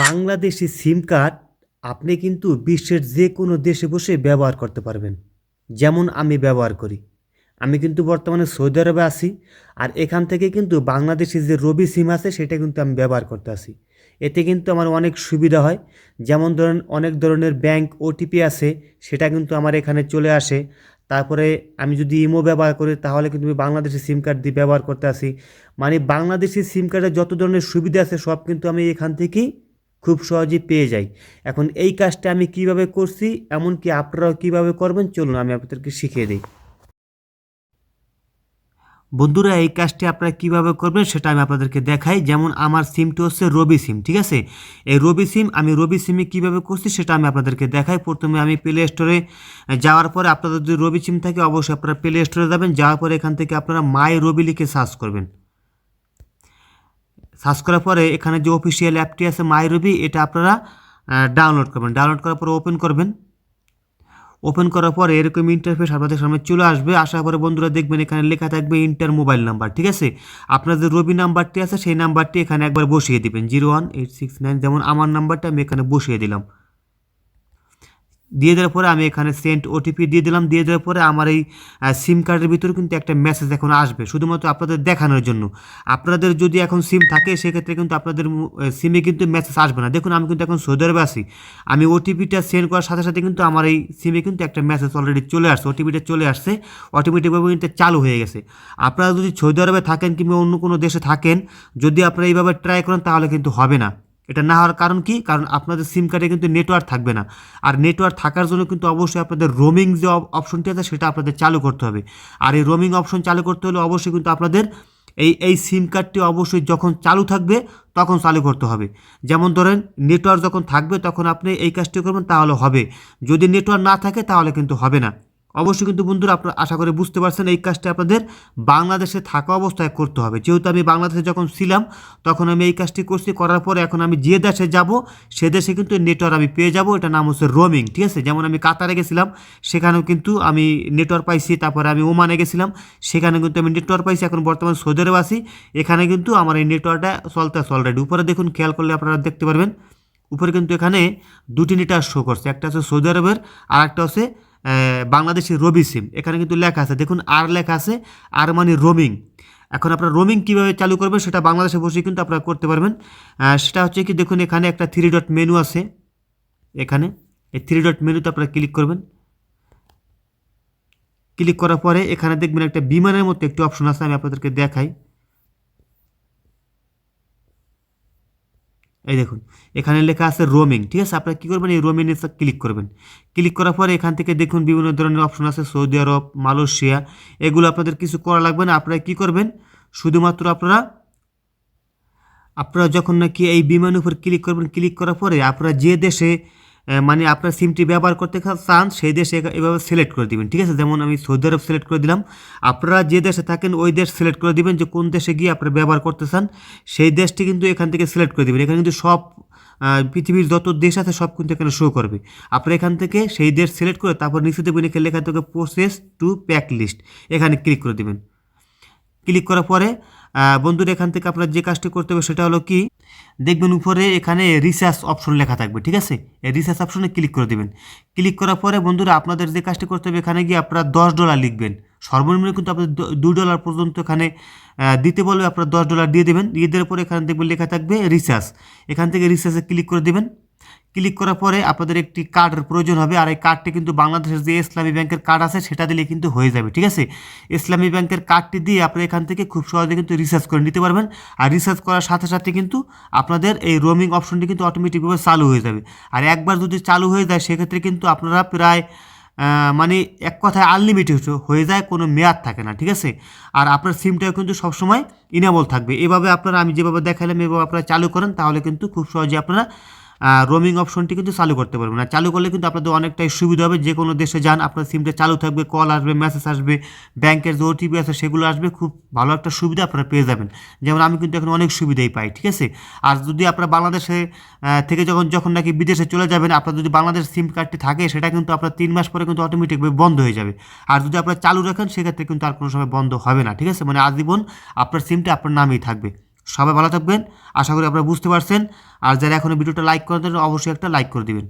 বাংলাদেশি সিম card আপনি কিন্তু বিশ্বের যে কোনো দেশে বসে ব্যবহার করতে পারবেন। যেমন আমি ব্যবহার করি। আমি কিন্তু বর্তমানে সৌদি আরবে আছি আর এখান থেকে কিন্তু বাংলাদেশি যে রবি সিম আছে সেটা কিন্তু আমি ব্যবহার করতে আসি এতে কিন্তু আমার অনেক সুবিধা হয়। যেমন ধরেন অনেক ধরনের ব্যাংক ওটিপি আছে, সেটা কিন্তু আমার এখানে চলে আসে। তারপরে আমি যদি ইমো ব্যবহার করি, তাহলে কিন্তু আমি বাংলাদেশি সিম কার্ড দিয়ে ব্যবহার করতে আসি মানে বাংলাদেশি সিম কার্ডের যত ধরনের সুবিধা আছে সব কিন্তু আমি এখান থেকেই খুব সহজেই পেয়ে যাই। এখন এই কাজটা আমি কীভাবে করছি, এমনকি আপনারাও কীভাবে করবেন, চলুন আমি আপনাদেরকে শিখিয়ে দিই। বন্ধুরা, এই কাজটি আপনারা কীভাবে করবেন সেটা আমি আপনাদেরকে দেখাই। যেমন আমার সিমটি হচ্ছে রবি সিম, ঠিক আছে? এই রবি সিম, আমি রবি সিমে কীভাবে করছি সেটা আমি আপনাদেরকে দেখাই। প্রথমে আমি প্লে স্টোরে যাওয়ার পরে আপনাদের যদি রবি সিম থাকে, অবশ্যই আপনারা প্লে স্টোরে যাবেন। যাওয়ার পরে এখান থেকে আপনারা মাই রবি লিখে সার্চ করবেন। সার্চ করার পরে এখানে যে অফিসিয়াল অ্যাপটি আছে মাই রুবি এটা আপনারা ডাউনলোড করবেন। ডাউনলোড করার পরে ওপেন করবেন। ওপেন করার পরে এরকম ইন্টারফেস আপনাদের সামনে চলে আসবে। আসার পরে বন্ধুরা দেখবেন এখানে লেখা থাকবে ইন্টার মোবাইল নাম্বার ঠিক আছে? আপনাদের রবি নাম্বারটি আছে, সেই নাম্বারটি এখানে একবার বসিয়ে দিবেন। Zero one eight six nine যেমন আমার নাম্বারটা আমি এখানে বসিয়ে দিলাম। দিয়ে দেওয়ার পরে আমি এখানে সেন্ট ওটিপি দিয়ে দিলাম। দিয়ে দেওয়ার পরে আমার এই সিম কার্ডের ভিতরে কিন্তু একটা মেসেজ এখন আসবে, শুধুমাত্র আপনাদের দেখানোর জন্য। আপনাদের যদি এখন সিম থাকে, সেক্ষেত্রে কিন্তু আপনাদের সিমে কিন্তু মেসেজ আসবে না। দেখুন, আমি কিন্তু এখন সৌদি আরবে আছি। আমি ওটিপিটা সেন্ড করার সাথে সাথে কিন্তু আমার এই সিমে কিন্তু একটা মেসেজ অলরেডি চলে আসছে ওটিপিটা চলে আসছে। অটোমেটিকভাবে কিন্তু চালু হয়ে গেছে। আপনারা যদি সৌদি আরবে থাকেন কিংবা অন্য কোনো দেশে থাকেন, যদি আপনারা এইভাবে ট্রাই করেন, তাহলে কিন্তু হবে না। এটা না হওয়ার কারণ কি? কারণ আপনাদের সিম কার্ডে কিন্তু নেটওয়ার্ক থাকবে না। আর নেটওয়ার্ক থাকার জন্য কিন্তু অবশ্যই আপনাদের রোমিং যে অপশনটি আছে, সেটা আপনাদের চালু করতে হবে। আর এই রোমিং অপশন চালু করতে হলে অবশ্যই কিন্তু আপনাদের এই এই সিম কার্ডটি অবশ্যই যখন চালু থাকবে, তখন চালু করতে হবে। যেমন ধরেন নেটওয়ার্ক যখন থাকবে, তখন আপনি এই কাজটি করবেন, তাহলে হবে। যদি নেটওয়ার্ক না থাকে, তাহলে কিন্তু হবে না। অবশ্যই কিন্তু বন্ধুরা আপনারা আশা করে বুঝতে পারছেন এই কাজটা আপনাদের বাংলাদেশে থাকা অবস্থায় করতে হবে। যেহেতু আমি বাংলাদেশে যখন ছিলাম, তখন আমি এই কাজটি করছি, করার পরে এখন আমি যে দেশে যাব, সে দেশে কিন্তু নেটওয়ার্ক আমি পেয়ে যাব এটা নাম হচ্ছে রোমিং ঠিক আছে? যেমন আমি কাতারে গেছিলাম, সেখানেও কিন্তু আমি নেটওয়ার্ক পাইছি, তারপরে আমি ওমানে গেছিলাম, সেখানে কিন্তু আমি নেটওয়ার্ক পাইছি, এখন বর্তমান সৌদি আরবে এখানে কিন্তু আমার এই নেটওয়ার্কটা চলতে আছে অলরেডি উপরে দেখুন, খেয়াল করলে আপনারা দেখতে পারবেন, উপরে কিন্তু এখানে দুটি নেটওয়ার্ক শো করছে, একটা হচ্ছে সৌদি আরবের আর একটা হচ্ছে বাংলাদেশের রবি সিম। এখানে কিন্তু লেখা আছে। দেখুন, আর লেখা আছে আর মানে রোমিং। এখন আপনার রোমিং কীভাবে চালু করবেন সেটা বাংলাদেশে বসে কিন্তু আপনারা করতে পারবেন। সেটা হচ্ছে কি, দেখুন, এখানে একটা থ্রি ডট মেনু আছে। এখানে এই থ্রি ডট মেনুতে আপনারা ক্লিক করবেন। ক্লিক করার পরে এখানে দেখবেন একটা বিমানের মতো একটি অপশন আছে, আমি আপনাদেরকে দেখাই। এই দেখুন, এখানে লেখা আছে রোমিং ঠিক আছে? আপনারা কী করবেন, এই রোমিংয়ে ক্লিক করবেন। ক্লিক করার পরে এখান থেকে দেখুন বিভিন্ন ধরনের অপশন আছে, সৌদি আরব, মালয়েশিয়া, এগুলো আপনাদের কিছু করা লাগবে না। আপনারা কী করবেন, শুধুমাত্র আপনারা আপনারা যখন নাকি এই বিমানের উপর ক্লিক করবেন ক্লিক করার পরে আপনারা যে দেশে মানে আপনার সিমটি ব্যবহার করতে চান, সেই দেশে এভাবে সিলেক্ট করে দিবেন, ঠিক আছে? যেমন আমি সৌদি আরব সিলেক্ট করে দিলাম। আপনারা যে দেশে থাকেন, ওই দেশ সিলেক্ট করে দিবেন যে কোন দেশে গিয়ে আপনারা ব্যবহার করতে চান। সেই দেশটি কিন্তু এখান থেকে সিলেক্ট করে দিবেন। এখানে কিন্তু সব পৃথিবীর যত দেশ আছে, সব কিন্তু এখানে শো করবে। আপনারা এখান থেকে সেই দেশ সিলেক্ট করে তারপর নিচে দেবেন এখানে লেখা থেকে প্রসেস টু প্যাক লিস্ট এখানে ক্লিক করে দিবেন। ক্লিক করার পরে বন্ধুরা এখান থেকে আপনার যে কাজটি করতে হবে সেটা হলো কি, দেখবেন উপরে এখানে রিসার্চ অপশন লেখা থাকবে, ঠিক আছে? এই রিসার্চ অপশনে ক্লিক করে দেবেন। ক্লিক করার পরে বন্ধুরা আপনাদের যে কাজটি করতে হবে এখানে গিয়ে আপনারা দশ ডলার লিখবেন। সর্বনিম্ন কিন্তু আপনাদের দুই ডলার পর্যন্ত এখানে দিতে বলবে, আপনারা দশ ডলার দিয়ে দেবেন। দিয়ে দেওয়ার পরে এখানে দেখবেন লেখা থাকবে রিসার্চ এখান থেকে রিসার্চে ক্লিক করে দেবেন। ক্লিক করার পরে আপনাদের একটি কার্ডের প্রয়োজন হবে। আর এই কার্ডটি কিন্তু বাংলাদেশের যে ইসলামী ব্যাংকের কার্ড আছে, সেটা দিলে কিন্তু হয়ে যাবে, ঠিক আছে? ইসলামী ব্যাংকের কার্ডটি দিয়ে আপনি এখান থেকে খুব সহজে কিন্তু রিসার্চ করে নিতে পারবেন। আর রিসার্চ করার সাথে সাথে কিন্তু আপনাদের এই রোমিং অপশনটি কিন্তু অটোমেটিকভাবে চালু হয়ে যাবে। আর একবার যদি চালু হয়ে যায়, সেক্ষেত্রে কিন্তু আপনারা প্রায় মানে এক কথায় আনলিমিটেড হয়ে যায়, কোনো মেয়াদ থাকে না, ঠিক আছে? আর আপনার সিমটাও কিন্তু সবসময় ইনেবল থাকবে। এভাবে আপনারা, আমি যেভাবে দেখালাম, এভাবে আপনারা চালু করেন, তাহলে কিন্তু খুব সহজে আপনারা রোমিং অপশনটি কিন্তু চালু করতে পারবেন। আর চালু করলে কিন্তু আপনাদের অনেকটাই সুবিধা হবে। যে কোনো দেশে যান, আপনার সিমটা চালু থাকবে কল আসবে মেসেজ আসবে ব্যাংকের যে ওটিপি আছে সেগুলো আসবে, খুব ভালো একটা সুবিধা আপনারা পেয়ে যাবেন। যেমন আমি কিন্তু এখন অনেক সুবিধাই পাই, ঠিক আছে? আর যদি আপনারা বাংলাদেশে থেকে যখন যখন নাকি বিদেশে চলে যাবেন, আপনার যদি বাংলাদেশ সিম কার্ডটি থাকে, সেটা কিন্তু আপনার তিন মাস পরে কিন্তু অটোমেটিকভাবে বন্ধ হয়ে যাবে। আর যদি আপনারা চালু রাখেন, সেক্ষেত্রে কিন্তু আর কোনো সময় বন্ধ হবে না, ঠিক আছে? মানে আজীবন আপনার সিমটা আপনার নামেই থাকবে। সবাই ভালো থাকবেন। আশা করি আপনারা বুঝতে পারছেন। আর যারা এখনও ভিডিওটা লাইক করে করেন অবশ্যই একটা লাইক করে দিবেন।